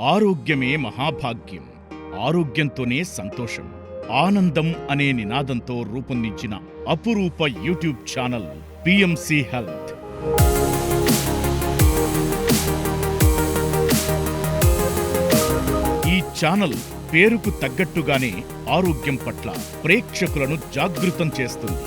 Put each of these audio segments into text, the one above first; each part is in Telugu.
ఆరోగ్యమే మహాభాగ్యం. ఆరోగ్యంతోనే సంతోషం. ఆనందం అనే నినాదంతో రూపొందించిన అపురూప యూట్యూబ్ ఛానల్ పిఎంసి హెల్త్. ఈ ఛానల్ పేరుకు తగ్గట్టుగానే ఆరోగ్యం పట్ల ప్రేక్షకులను జాగృతం చేస్తుంది.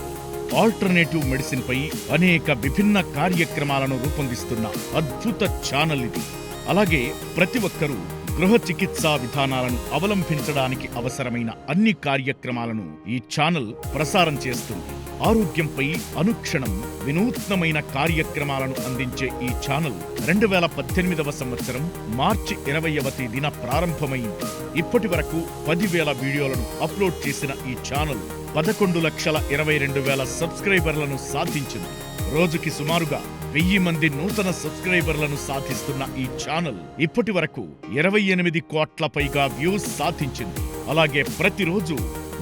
ఆల్టర్నేటివ్ మెడిసిన్ పై అనేక విభిన్న కార్యక్రమాలను రూపొందిస్తున్న అద్భుత ఛానల్ ఇది. అలాగే ప్రతి ఒక్కరూ గృహ చికిత్సా విధానాలను అవలంబించడానికి అవసరమైన అన్ని కార్యక్రమాలను ఈ ఛానల్ ప్రసారం చేస్తుంది. ఆరోగ్యంపై అనుక్షణం వినూత్నమైన కార్యక్రమాలను అందించే ఈ ఛానల్ రెండు వేల పద్దెనిమిదవ సంవత్సరం మార్చి ఇరవైవ తేదీన ప్రారంభమైంది. ఇప్పటి వరకు పదివేల వీడియోలను అప్లోడ్ చేసిన ఈ ఛానల్ పదకొండు లక్షల ఇరవై రెండు వేల సబ్స్క్రైబర్లను సాధించింది. రోజుకి సుమారుగా వెయ్యి మంది నూతన సబ్స్క్రైబర్లను సాధిస్తున్న ఈ ఛానల్ ఇప్పటి వరకు ఇరవై ఎనిమిది కోట్ల పైగా వ్యూస్ సాధించింది. అలాగే ప్రతిరోజు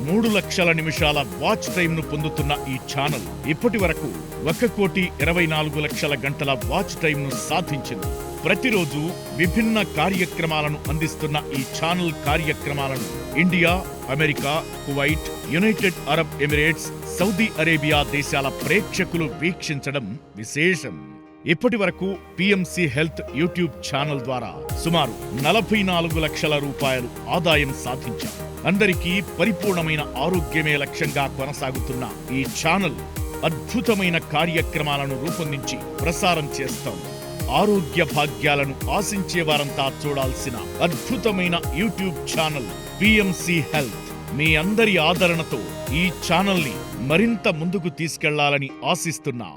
మూడు లక్షల నిమిషాల వాచ్ టైం ను పొందుతున్న ఈ ఛానల్ ఇప్పటి వరకు ఒక కోటి ఇరవై నాలుగు లక్షల గంటల వాచ్ టైం ను సాధించింది. ప్రతిరోజు విభిన్న కార్యక్రమాలను అందిస్తున్న ఈ ఛానల్ కార్యక్రమాలను India America Kuwait United Arab Emirates Saudi Arabia దేశాల ప్రేక్షకులు వీక్షించడం విశేషం. ఇప్పటి వరకు పిఎంసి హెల్త్ యూట్యూబ్ ఛానల్ ద్వారా సుమారు నలభై నాలుగు లక్షల రూపాయలు ఆదాయం సాధించాం అందరికీ పరిపూర్ణమైన ఆరోగ్యమే లక్ష్యంగా కొనసాగుతున్న ఈ ఛానల్ అద్భుతమైన కార్యక్రమాలను రూపొందించి ప్రసారం చేస్తాం ఆరోగ్య భాగ్యాలను ఆశించే వారంతా చూడాల్సిన అద్భుతమైన యూట్యూబ్ ఛానల్ బిఎంసి హెల్త్. మీ అందరి ఆదరణతో ఈ ఛానల్ని మరింత ముందుకు తీసుకెళ్ళాలని ఆశిస్తున్నా.